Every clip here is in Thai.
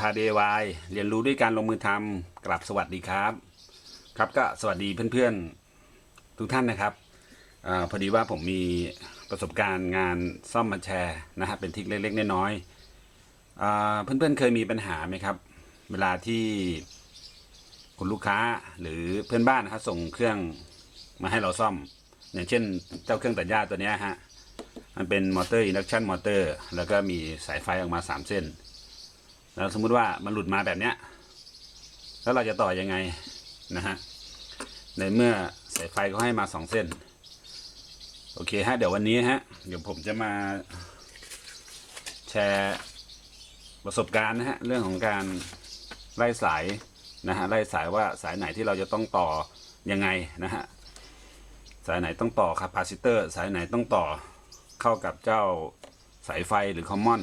พาเดวายเรียนรู้ด้วยการลงมือทำกลับสวัสดีครับ ครับก็สวัสดีเพื่อนๆทุกท่านนะครับอพอดีว่าผมมีประสบการณ์งานซ่อมมาแชร์นะฮะเป็นทิกเล็กๆน้อยๆเพื่อนๆเคยมีปัญหาไหมครับ เวลาที่คุณลูกค้าหรือเพื่อนบ้านนะครับส่งเครื่องมาให้เราซ่อม อย่างเช่นเจ้าเครื่องตัดหญ้าตัวนี้ฮะมันเป็นมอเตอร์อินดักชันมอเตอร์แล้วก็มีสายไฟออกมาสามเส้น แล้วสมมุติว่ามันหลุดมาแบบเนี้ย แล้วเราจะต่อยังไงนะฮะ ในเมื่อสายไฟเขาให้มาสองเส้น โอเคฮะ เดี๋ยววันนี้ฮะ เดี๋ยวผมจะมาแชร์ประสบการณ์นะฮะ เรื่องของการไล่สายนะฮะ ไล่สายว่าสายไหนที่เราจะต้องต่อยังไงนะฮะ สายไหนต้องต่อคาปาซิเตอร์ สายไหนต้องต่อเข้ากับเจ้าสายไฟหรือคอมมอน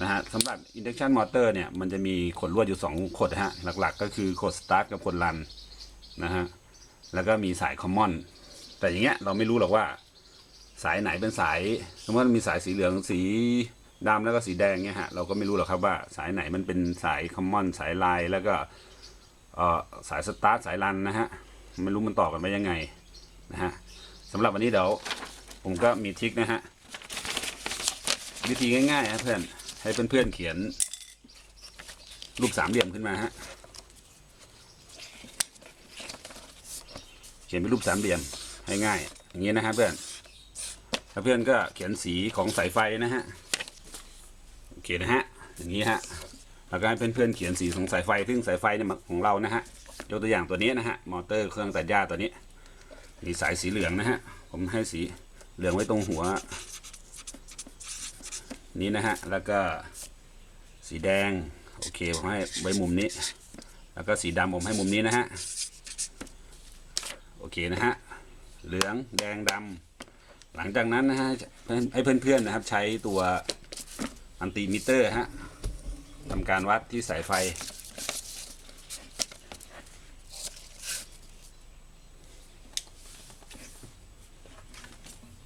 นะฮะสำหรับ induction motor เนี่ย มันจะมีขดลวดอยู่ 2 ขดฮะ หลักๆ ก็คือขด start กับขด run นะฮะ แล้วก็มีสาย common แต่อย่างเงี้ยเราไม่รู้หรอกว่า สายไหนเป็นสาย สมมติมีสายสีเหลืองสีดำแล้วก็สีแดงเงี้ยฮะ เราก็ไม่รู้หรอกครับว่าสายไหนมันเป็นสาย common สายลายแล้วก็เออสาย start สาย run นะฮะ ไม่รู้มันต่อกันไปยังไงนะฮะสำหรับวันนี้เดี๋ยวผมก็มีทริคนะฮะวิธีง่ายๆนะเพื่อน ให้เพื่อนๆเขียน รูปสามเหลี่ยมขึ้นมาฮะ เขียนเป็นรูปสามเหลี่ยมให้ง่าย อย่างนี้นะฮะเพื่อน ถ้าเพื่อนก็เขียนสีของสายไฟนะฮะ โอเคนะฮะ อย่างนี้ฮะ แล้วก็ให้เพื่อนๆเขียนสีของสายไฟ ซึ่งสายไฟเนี่ยของเรานะฮะ ยกตัวอย่างตัวนี้นะฮะ มอเตอร์เครื่องตัดหญ้าตัวนี้ มีสายสีเหลืองนะฮะ ผมให้สีเหลืองไว้ตรงหัว นี้นะฮะ แล้วก็สีแดง โอเค ผมให้ไว้มุมนี้ แล้วก็สีดำผมให้มุมนี้นะฮะ โอเคนะฮะ เหลืองแดงดำ หลังจากนั้นนะฮะให้เพื่อนๆนะครับ ใช้ตัวอันติมิเตอร์ฮะทำการวัดที่สายไฟ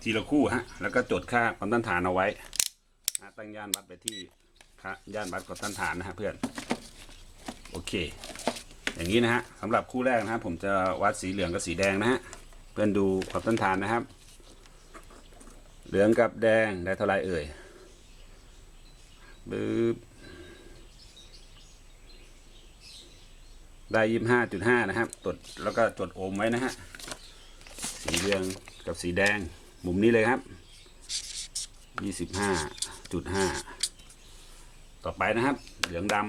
ทีละคู่ฮะ แล้วก็จดค่าความต้านทานเอาไว้ ตั้งย่านวัดไปที่ครับย่านวัดกดต้นทานนะฮะเพื่อน โอเค อย่างนี้นะฮะสำหรับคู่แรกนะครับผมจะวัดสีเหลืองกับสีแดงนะฮะเพื่อนดูความต้นทานนะครับ เหลืองกับแดงได้เท่าไรเอ่ยบึ๊บได้ยี่สิบห้าจุดห้านะครับตดแล้วก็จดโอห์มไว้นะฮะสีเหลืองกับสีแดงมุมนี้เลยครับยี่สิบห้า จุดห้าต่อไปนะครับ เหลืองดำ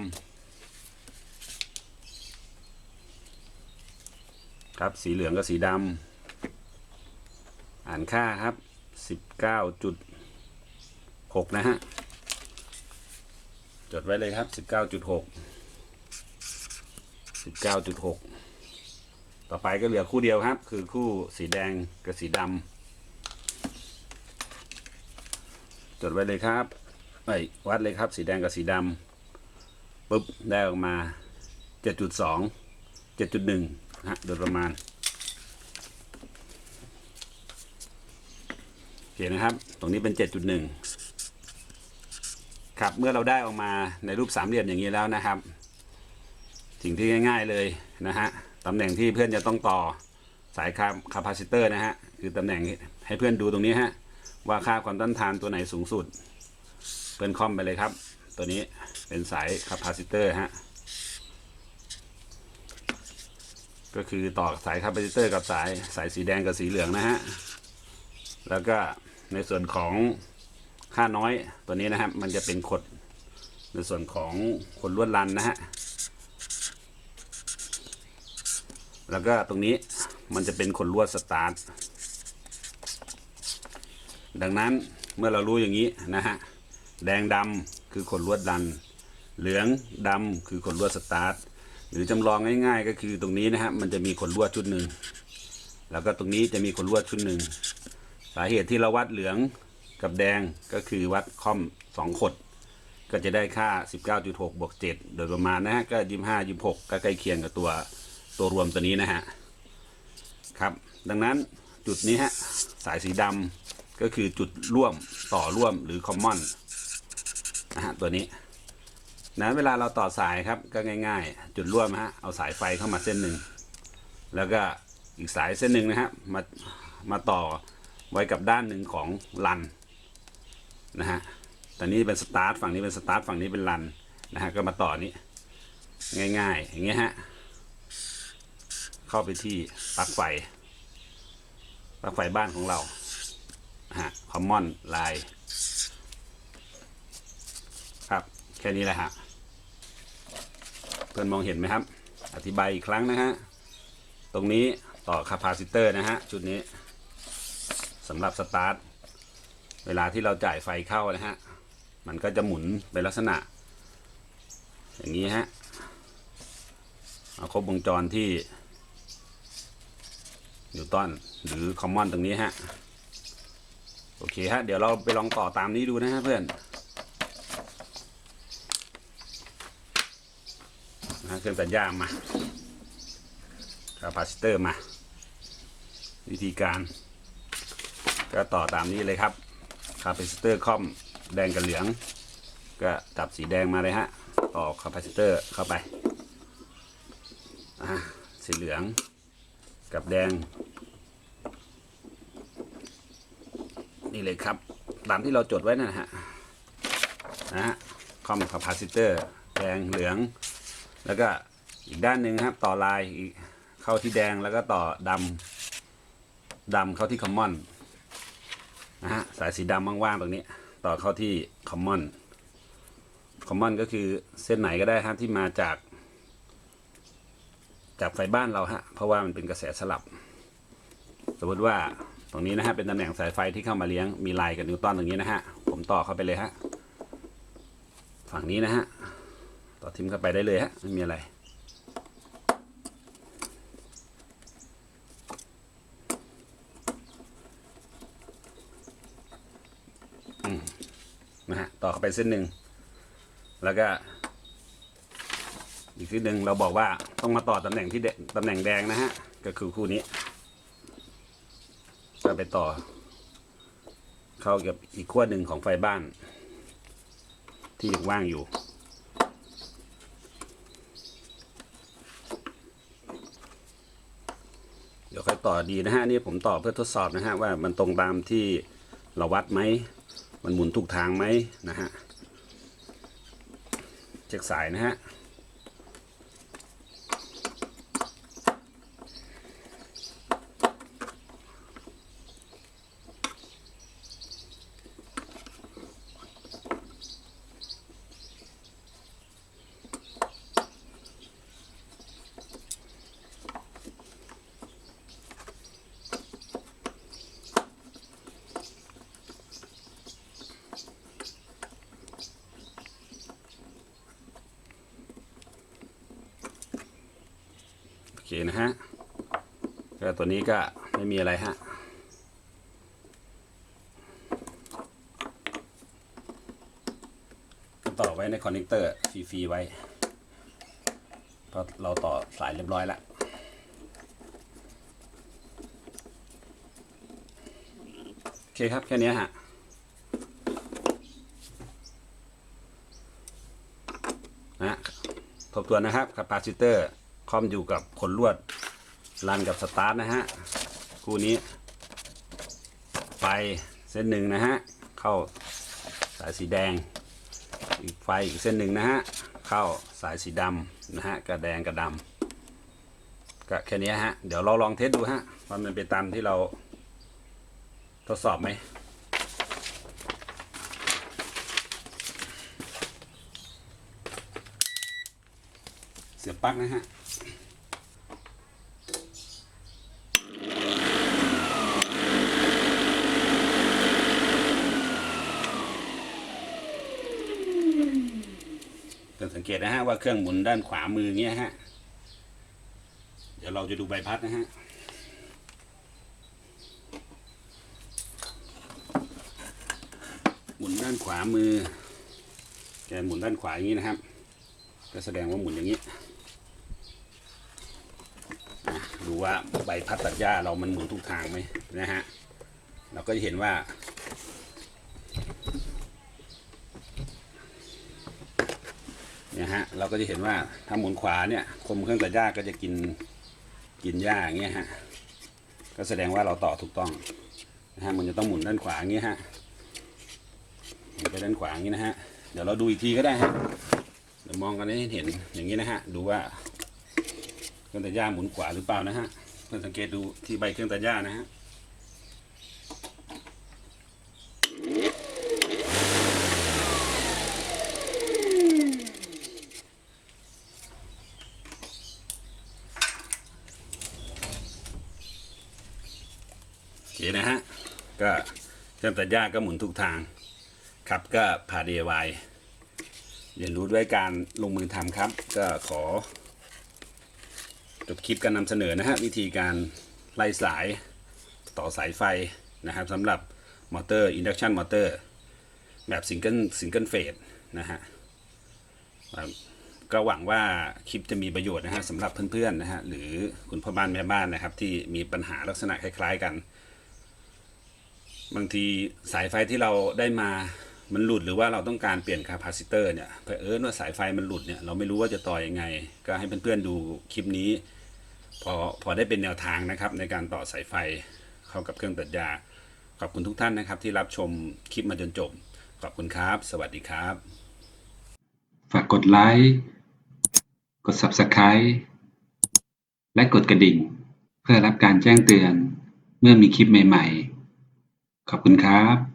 ครับสีเหลืองกับสีดำอ่านค่าครับสิบเก้าจุดหกนะฮะ จดไว้เลยครับสิบเก้าจุดหกสิบเก้าจุดหกต่อไปก็เหลือคู่เดียวครับ คือคู่สีแดงกับสีดำ จดไว้เลยครับไอ้วัดเลยครับ สีแดงกับสีดำปุ๊บได้ออกมา 7.2 7.1ฮะโดยประมาณโอเคนะครับ ตรงนี้เป็น 7.1 ครับเมื่อเราได้ออกมาในรูปสามเหลี่ยมอย่างนี้แล้วนะครับสิ่งที่ง่าย ๆเลยนะฮะตำแหน่งที่เพื่อนจะต้องต่อสายคาคาปาซิเตอร์นะฮะคือตำแหน่งให้เพื่อนดูตรงนี้ฮะ ว่าค่าความต้านทานตัวไหนสูงสุด เปิ้นคอมไปเลยครับ ตัวนี้เป็นสายคาปาซิเตอร์ฮะก็คือต่อสายคาปาซิเตอร์กับสายสายสีแดงกับสีเหลืองนะฮะ แล้วก็ในส่วนของค่าน้อยตัวนี้นะครับ มันจะเป็นขดในส่วนของขดลวดรันนะฮะ แล้วก็ตรงนี้มันจะเป็นขดลวดสตาร์ท ดังนั้นเมื่อเรารู้อย่างนี้นะฮะแดงดำคือขดลวดดัน เหลืองดำคือขดลวดสตาร์ทหรือจำลองง่าย ๆ ก็คือตรงนี้นะฮะมันจะมีขดลวดชุดหนึ่งแล้วก็ตรงนี้จะมีขดลวดชุดหนึ่งสาเหตุที่เราวัดเหลืองกับแดงก็คือวัดค่อมสองขดก็จะได้ค่า 19.6บวก7โดยประมาณนะฮะก็25 26ก็ใกล้เคียงกับตัวตัวรวมตัวนี้นะฮะครับ ดังนั้นจุดนี้ฮะสายสีดำ ก็คือจุดร่วมต่อร่วมหรือ common นะฮะตัวนี้นะเวลาเราต่อสายครับก็ง่าย ๆ จุดร่วมฮะเอาสายไฟเข้ามาเส้นหนึ่งแล้วก็อีกสายเส้นหนึ่งนะฮะมามาต่อไว้กับด้านหนึ่งของลันนะฮะตอนนี้เป็นสตาร์ทฝั่งนี้เป็นสตาร์ทฝั่งนี้เป็นลันนะฮะก็มาต่อนี้ง่ายๆอย่างเงี้ยฮะเข้าไปที่ปลั๊กไฟปลั๊กไฟบ้านของเรา ฮะคอมมอนไลน์ครับ แค่นี้แหละฮะ เพื่อนมองเห็นไหมครับ อธิบายอีกครั้งนะฮะ ตรงนี้ต่อคาปาซิเตอร์นะฮะ ชุดนี้สำหรับสตาร์ท เวลาที่เราจ่ายไฟเข้านะฮะ มันก็จะหมุนเป็นลักษณะ อย่างนี้ฮะ เอาครบวงจรที่นิวตันหรือคอมมอนตรงนี้ฮะ โอเคฮะ เดี๋ยวเราไปลองต่อตามนี้ดูนะฮะเพื่อนนะเครื่องตัดหญ้ามาคาปาซิเตอร์มา วิธีการ ก็ต่อตามนี้เลยครับคาปาซิเตอร์คอมแดงกับเหลือง ก็จับสีแดงมาเลยฮะ ต่อคาปาซิเตอร์เข้าไปอะสีเหลืองกับแดง นี่เลยครับ ตามที่เราจดไว้นั่นนะฮะนะฮะคอมคาปาซิเตอร์แดงเหลือง แล้วก็อีกด้านหนึ่งครับ ต่อลายอีกเข้าที่แดงแล้วก็ต่อดำดำเข้าที่คอมมอนนะฮะสายสีดำว่างๆตรงนี้ ต่อเข้าที่คอมมอนคอมมอนก็คือเส้นไหนก็ได้ฮะที่มาจาก จากไฟบ้านเราฮะเพราะว่ามันเป็นกระแสสลับ สมมติว่า รงนี้นะฮะเป็นตำแหน่งสายไฟที่เข้ามาเลี้ยงมีลายกับนิวตันตรงนี้นะฮะผมต่อเข้าไปเลยฮะฝั่งนี้นะฮะต่อทิมเข้าไปได้เลยฮะไม่มีอะไรนะฮะต่อเข้าไปเส้นหนึ่งแล้วก็อีกเส้นหนึ่งเราบอกว่าต้องมาต่อตำแหน่งที่ตำแหน่งแดงนะฮะก็คือคู่นี้ ก็ไปต่อ เข้ากับอีกขั้วหนึ่งของไฟบ้าน ที่ยังว่างอยู่เดี๋ยวค่อยต่อดีนะฮะนี่ผมต่อเพื่อทดสอบนะฮะว่ามันตรงตามที่เราวัดไหมมันหมุนถูกทางไหมนะฮะเช็คสายนะฮะ นะฮะก็ตัวนี้ก็ไม่มีอะไรฮะก็ต่อไว้ในคอนเนคเตอร์ฟรีๆไว้เพราะเราต่อสายเรียบร้อยแล้วโอเคครับ แค่นี้ฮะนะฮะทบทวนนะครับคาปาซิเตอร์ คอมอยู่กับขนลวดรันกับสตาร์ทนะฮะคู่นี้ ไฟเส้นหนึ่งนะฮะเข้าสายสีแดง อีกไฟอีกเส้นหนึ่งนะฮะเข้าสายสีดำนะฮะกับแดงกับดำก็แค่นี้ฮะเดี๋ยวเราลองเทสดูฮะว่ามันเป็นตามที่เราทดสอบไหมเสียบปลั๊กนะฮะ เพื่อนสังเกตนะฮะว่าเครื่องหมุนด้านขวามือเงี้ยฮะ เดี๋ยวเราจะดูใบพัดนะฮะหมุนด้านขวามือแกหมุนด้านขวาอย่างนี้นะครับ ก็แสดงว่าหมุนอย่างนี้อะดูว่าใบพัดตัดหญ้าเรามันหมุนทุกทางไหมนะฮะ เราก็จะเห็นว่า เนี่ยฮะเราก็จะเห็นว่าถ้าหมุนขวาเนี่ยคมเครื่องตัดหญ้าก็จะกินกินหญ้าอย่างเงี้ยฮะก็แสดงว่าเราต่อถูกต้องนะฮะมันจะต้องหมุนด้านขวาอย่างเงี้ยฮะหมุนไปด้านขวาอย่างนี้นะฮะเดี๋ยวเราดูอีกทีก็ได้ฮะเดี๋ยวมองกันให้เห็นอย่างนี้นะฮะดูว่าเครื่องตัดหญ้าหมุนขวาหรือเปล่านะฮะเพื่อสังเกตดูที่ใบเครื่องตัดหญ้านะฮะ โอเค นะฮะ ก็เครื่องตัดหญ้าก็หมุนทุกทาง ครับก็พา DIY เรียนรู้ด้วยการลงมือทำครับ ก็ขอ จบคลิปการนำเสนอนะฮะ วิธีการไล่สายต่อสายไฟนะครับสำหรับมอเตอร์ induction motor แบบซิงเกิลซิงเกิลเฟสนะฮะก็หวังว่าคลิปจะมีประโยชน์นะฮะสำหรับเพื่อนๆนะฮะหรือคุณพ่อบ้านแม่บ้านนะครับ ที่มีปัญหาลักษณะคล้ายๆกัน บางทีสายไฟที่เราได้มามันหลุดหรือว่าเราต้องการเปลี่ยนคาปาซิเตอร์เนี่ยเผอิญว่าสายไฟมันหลุดเนี่ยเราไม่รู้ว่าจะต่ออยังไง ก็ให้เพื่อนๆดูคลิปนี้ พอพอได้เป็นแนวทางนะครับ ในการต่อสายไฟเข้ากับเครื่องตัดหญ้าขอบคุณทุกท่านนะครับ ที่รับชมคลิปมาจนจบ ขอบคุณครับ สวัสดีครับ ฝากกดไลค์กด Subscribe และกดกระดิ่ง เพื่อรับการแจ้งเตือนเมื่อมีคลิปใหม่ ๆ ขอบคุณครับ